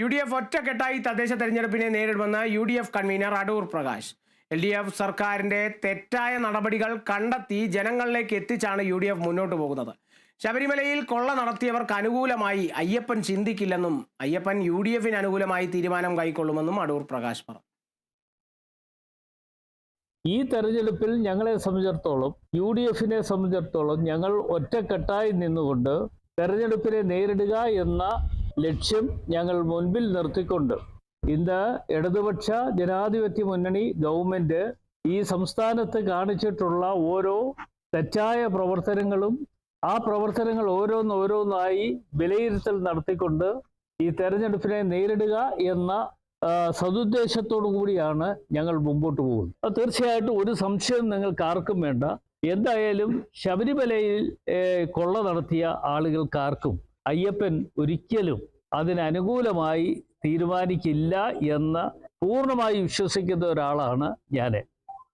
U D F ഒറ്റക്കെട്ടായി തദ്ദേശ തെരഞ്ഞെടുപ്പിനെ നേരിടുമെന്ന് U D F convener Adoor Prakash. L D F സർക്കാരിന്റെ തെറ്റായ നടപടികൾ കണ്ടെത്തി ജനങ്ങളിലേക്ക് എത്തിച്ചാണ് യു ഡി എഫ് മുന്നോട്ട് പോകുന്നത്. ശബരിമലയിൽ കൊള്ള നടത്തിയവർക്ക് അനുകൂലമായി അയ്യപ്പൻ ചിന്തിക്കില്ലെന്നും അയ്യപ്പൻ യു ഡി എഫിന് അനുകൂലമായി തീരുമാനം കൈക്കൊള്ളുമെന്നും അടൂർ പ്രകാശ് പറഞ്ഞു. ഈ തെരഞ്ഞെടുപ്പിൽ ഞങ്ങളെ സംബന്ധിച്ചിടത്തോളം യു ഡി എഫിനെ സംബന്ധിച്ചിടത്തോളം ഞങ്ങൾ ഒറ്റക്കെട്ടായി നിന്നുകൊണ്ട് തെരഞ്ഞെടുപ്പിനെ നേരിടുക എന്ന ലക്ഷ്യം ഞങ്ങൾ മുൻപിൽ നിർത്തിക്കൊണ്ട് ഇന്ന് ഇടതുപക്ഷ ജനാധിപത്യ മുന്നണി ഗവൺമെന്റ് ഈ സംസ്ഥാനത്ത് കാണിച്ചിട്ടുള്ള ഓരോ തെറ്റായ പ്രവർത്തനങ്ങളും ആ പ്രവർത്തനങ്ങൾ ഓരോന്നോരോന്നായി വിലയിരുത്തൽ നടത്തിക്കൊണ്ട് ഈ തെരഞ്ഞെടുപ്പിനെ നേരിടുക എന്ന സതുദ്ദേശത്തോടു കൂടിയാണ് ഞങ്ങൾ മുമ്പോട്ട് പോകുന്നത്. തീർച്ചയായിട്ടും ഒരു സംശയം നിങ്ങൾക്ക് ആർക്കും വേണ്ട. എന്തായാലും ശബരിമലയിൽ കൊള്ള നടത്തിയ ആളുകൾക്കാർക്കും അയ്യപ്പൻ ഒരിക്കലും അതിനനുകൂലമായി തീരുമാനിക്കില്ല എന്ന് പൂർണമായി വിശ്വസിക്കുന്ന ഒരാളാണ് ഞാൻ